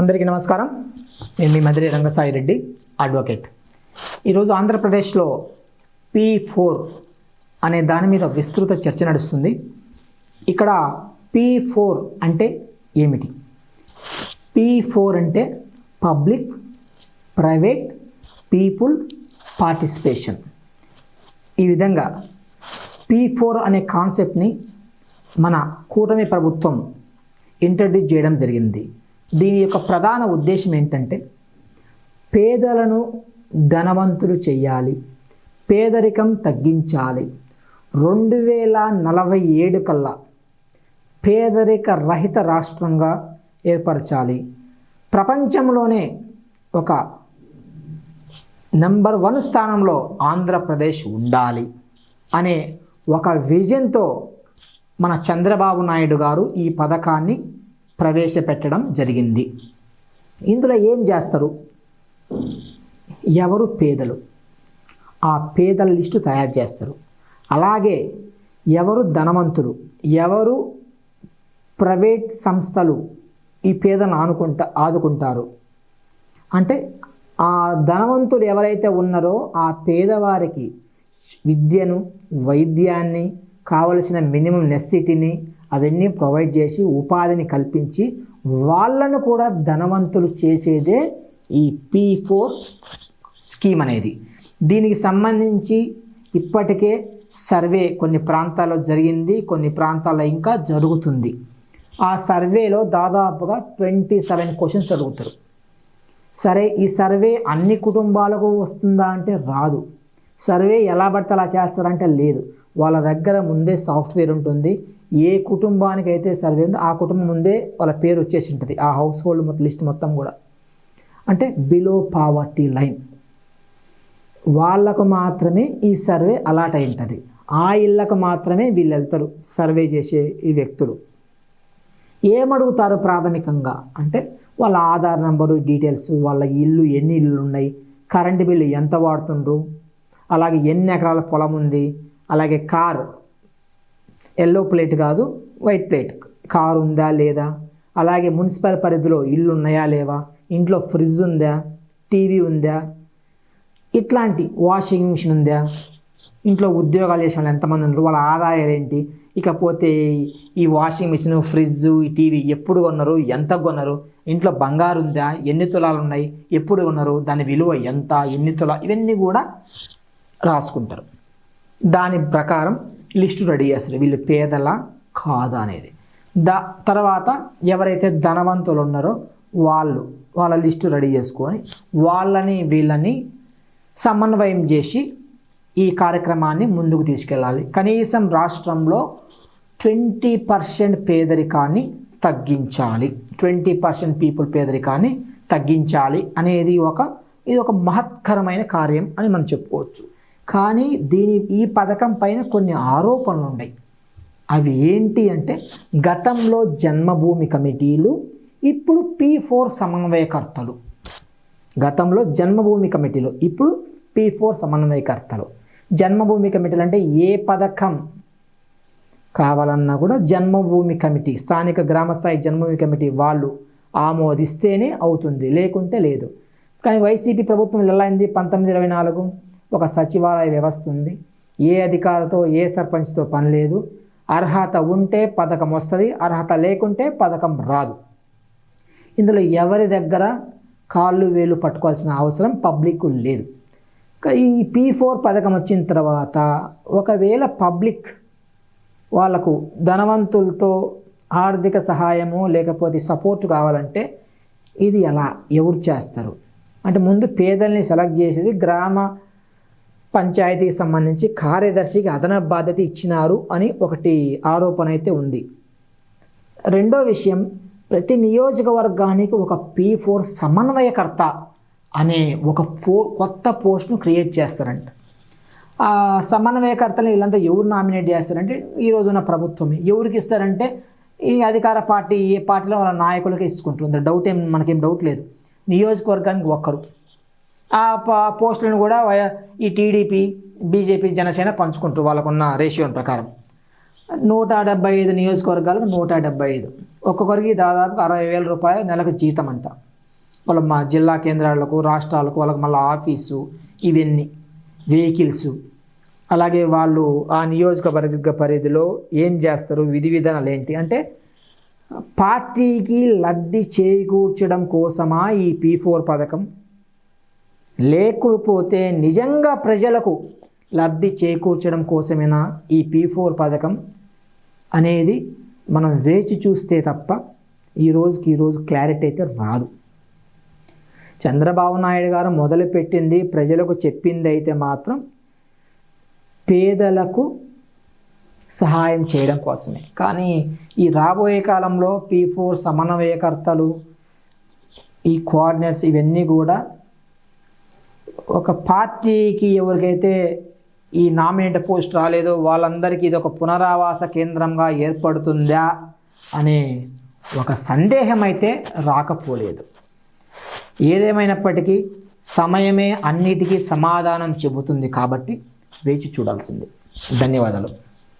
అందరికీ నమస్కారం. నేను మీ మధురి రంగసాయి రెడ్డి అడ్వకేట్ ఈరోజు ఆంధ్రప్రదేశ్లో పీ ఫోర్ అనే దాని మీద విస్తృత చర్చ నడుస్తుంది. ఇక్కడ పీ ఫోర్ అంటే ఏమిటి? పీ ఫోర్ అంటే పబ్లిక్ ప్రైవేట్ పీపుల్ పార్టిసిపేషన్ ఈ విధంగా పీ ఫోర్ అనే కాన్సెప్ట్ని మన కూటమి ప్రభుత్వం ఇంట్రడ్యూస్ చేయడం జరిగింది. దీని యొక్క ప్రధాన ఉద్దేశం ఏంటంటే పేదలను ధనవంతులు చేయాలి పేదరికం తగ్గించాలి. రెండు వేల నలభై ఏడు కల్లా పేదరిక రహిత రాష్ట్రంగా ఏర్పరచాలి. ప్రపంచంలోనే ఒక నంబర్ వన్ స్థానంలో ఆంధ్రప్రదేశ్ ఉండాలి అనే ఒక విజన్తో మన చంద్రబాబు నాయుడు గారు ఈ పథకాన్ని ప్రవేశపెట్టడం జరిగింది. ఇందులో ఏం చేస్తారు? ఎవరు పేదలు? ఆ పేదల లిస్టు తయారు చేస్తారు. అలాగే ఎవరు ధనవంతులు? ఎవరు ప్రైవేట్ సంస్థలు ఈ పేదలను ఆనుకుంటా ఆదుకుంటారు? అంటే ఆ ధనవంతులు ఎవరైతే ఉన్నారో ఆ పేదవారికి విద్యను వైద్యాన్ని కావలసిన మినిమం నెస్సిటీని అవన్నీ ప్రొవైడ్ చేసి ఉపాధిని కల్పించి వాళ్ళను కూడా ధనవంతులు చేసేదే ఈ పీ ఫోర్ స్కీమ్ అనేది. దీనికి సంబంధించి ఇప్పటికే సర్వే కొన్ని ప్రాంతాల్లో జరిగింది కొన్ని ప్రాంతాల్లో ఇంకా జరుగుతుంది. ఆ సర్వేలో దాదాపుగా ట్వంటీ సెవెన్ క్వశ్చన్స్ అడుగుతారు. సరే ఈ సర్వే అన్ని కుటుంబాలకు వస్తుందా అంటే రాదు. సర్వే ఎలా పడితే అలా చేస్తారంటే లేదు. వాళ్ళ దగ్గర ముందే సాఫ్ట్వేర్ ఉంటుంది. ఏ కుటుంబానికి అయితే సర్వే ఉందో ఆ కుటుంబం ముందే వాళ్ళ పేరు వచ్చేసి ఉంటుంది. ఆ హౌస్ హోల్డ్ మొత్తం లిస్ట్ మొత్తం కూడా. అంటే బిలో పావర్టీ లైన్ వాళ్ళకు మాత్రమే ఈ సర్వే అలాట్ అయి ఉంటుంది. ఆ ఇళ్ళకు మాత్రమే వీళ్ళు వెళ్తారు సర్వే చేసే ఈ వ్యక్తులు. ఏమడుగుతారు ప్రాథమికంగా? అంటే వాళ్ళ ఆధార్ నంబరు డీటెయిల్స్ వాళ్ళ ఇల్లు ఎన్ని ఇల్లు ఉన్నాయి కరెంటు బిల్లు ఎంత వాడుతుండ్రు అలాగే ఎన్ని ఎకరాల పొలం ఉంది అలాగే కార్. ఎల్లో ప్లేట్ కాదు వైట్ ప్లేట్ కారు ఉందా లేదా? అలాగే మున్సిపల్ పరిధిలో ఇల్లు ఉన్నాయా లేవా? ఇంట్లో ఫ్రిడ్జ్ ఉందా? టీవీ ఉందా? ఇట్లాంటి వాషింగ్ మిషన్ ఉందా? ఇంట్లో ఉద్యోగాలు చేసే వాళ్ళు ఎంతమంది ఉన్నారు? వాళ్ళ ఆదాయాలు ఏంటి? ఇకపోతే ఈ వాషింగ్ మిషన్ ఫ్రిడ్జ్ ఈ టీవీ ఎప్పుడు కొన్నారు? ఎంత కొన్నారు? ఇంట్లో బంగారు ఉందా? ఎన్ని తులాలు ఉన్నాయి? ఎప్పుడు కొన్నారు? దాని విలువ ఎంత? ఎన్ని తులా ఇవన్నీ కూడా రాసుకుంటారు. దాని ప్రకారం లిస్టు రెడీ చేస్తారు. వీళ్ళు పేదల కాదా అనేది. దా తర్వాత ఎవరైతే ధనవంతులు ఉన్నారో వాళ్ళు వాళ్ళ లిస్టు రెడీ చేసుకొని వాళ్ళని వీళ్ళని సమన్వయం చేసి ఈ కార్యక్రమాన్ని ముందుకు తీసుకెళ్ళాలి. కనీసం రాష్ట్రంలో ట్వంటీ పర్సెంట్ పేదరికాన్ని తగ్గించాలి. ట్వంటీ పర్సెంట్ పీపుల్ పేదరికాన్ని తగ్గించాలి అనేది ఒక ఇది ఒక మహత్కరమైన కార్యం అని మనం చెప్పుకోవచ్చు. కానీ దీని ఈ పథకం పైన కొన్ని ఆరోపణలు ఉన్నాయి అవి ఏంటి అంటే గతంలో జన్మభూమి కమిటీలు ఇప్పుడు పీ ఫోర్ సమన్వయకర్తలు. గతంలో జన్మభూమి కమిటీలు ఇప్పుడు పీ ఫోర్ సమన్వయకర్తలు. జన్మభూమి కమిటీలు అంటే ఏ పథకం కావాలన్నా కూడా జన్మభూమి కమిటీ స్థానిక గ్రామస్థాయి జన్మభూమి కమిటీ వాళ్ళు ఆమోదిస్తేనే అవుతుంది లేకుంటే లేదు. కానీ వైసీపీ ప్రభుత్వం ఎలా అయింది పంతొమ్మిది ఇరవై నాలుగు. ఒక సచివాలయ వ్యవస్థ ఉంది. ఏ అధికారితో ఏ సర్పంచ్తో పని లేదు. అర్హత ఉంటే పథకం వస్తుంది అర్హత లేకుంటే పథకం రాదు. ఇందులో ఎవరి దగ్గర కాళ్ళు వేలు పట్టుకోవాల్సిన అవసరం పబ్లిక్ లేదు. ఈ పీ ఫోర్ పథకం వచ్చిన తర్వాత ఒకవేళ పబ్లిక్ వాళ్ళకు ధనవంతులతో ఆర్థిక సహాయము లేకపోతే సపోర్ట్ కావాలంటే ఇది ఎలా ఎవరు చేస్తారు? అంటే ముందు పేదల్ని సెలెక్ట్ చేసేది గ్రామ పంచాయతీకి సంబంధించి కార్యదర్శికి అదనపు బాధ్యత ఇచ్చినారు అని ఒకటి ఆరోపణ అయితే ఉంది. రెండో విషయం ప్రతి నియోజకవర్గానికి ఒక పీ ఫోర్ సమన్వయకర్త అనే ఒక పో కొత్త పోస్ట్ను క్రియేట్ చేస్తారంట. ఆ సమన్వయకర్తలు వీళ్ళంతా ఎవరు నామినేట్ చేస్తారంటే ఈ రోజున ప్రభుత్వమే ఎవరికి ఇస్తారంటే ఈ అధికార పార్టీ ఏ పార్టీలో వాళ్ళ నాయకులకి ఇచ్చుకుంటుంది. డౌట్ ఏం మనకేం డౌట్ లేదు. నియోజకవర్గానికి ఒక్కరు. ఆ పోస్టులను కూడా ఈ టీడీపీ బీజేపీ జనసేన పంచుకుంటారు వాళ్ళకున్న రేషియో ప్రకారం. నూట డెబ్బై ఐదు నియోజకవర్గాలకు నూట డెబ్బై ఐదు. ఒక్కొక్కరికి దాదాపు అరవై వేల రూపాయల నెలకు జీతం అంట వాళ్ళ మా జిల్లా కేంద్రాలకు రాష్ట్రాలకు వాళ్ళకి మళ్ళీ ఆఫీసు ఇవన్నీ వెహికల్స్. అలాగే వాళ్ళు ఆ నియోజకవర్గ పరిధిలో ఏం చేస్తారు విధి విధానాలు ఏంటి అంటే పార్టీకి లబ్ధి చేకూర్చడం కోసమా ఈ పీ ఫోర్ పథకం? లేకపోతే నిజంగా ప్రజలకు లబ్ధి చేకూర్చడం కోసమేనా ఈ పీ ఫోర్ పథకం అనేది మనం వేచి చూస్తే తప్ప ఈ రోజుకి ఈ రోజు క్లారిటీ అయితే రాదు. చంద్రబాబు నాయుడు గారు మొదలుపెట్టింది ప్రజలకు చెప్పింది అయితే మాత్రం పేదలకు సహాయం చేయడం కోసమే. కానీ ఈ రాబోయే కాలంలో పీ ఫోర్ సమన్వయకర్తలు ఈ కోఆర్డినేట్స్ ఇవన్నీ కూడా ఒక పార్టీకి ఎవరికైతే ఈ నామినేట్ పోస్ట్ రాలేదో వాళ్ళందరికీ ఇది ఒక పునరావాస కేంద్రంగా ఏర్పడుతుందా అనే ఒక సందేహం అయితే రాకపోలేదు. ఏదేమైనప్పటికీ సమయమే అన్నిటికీ సమాధానం చెబుతుంది కాబట్టి వేచి చూడాల్సింది. ధన్యవాదాలు.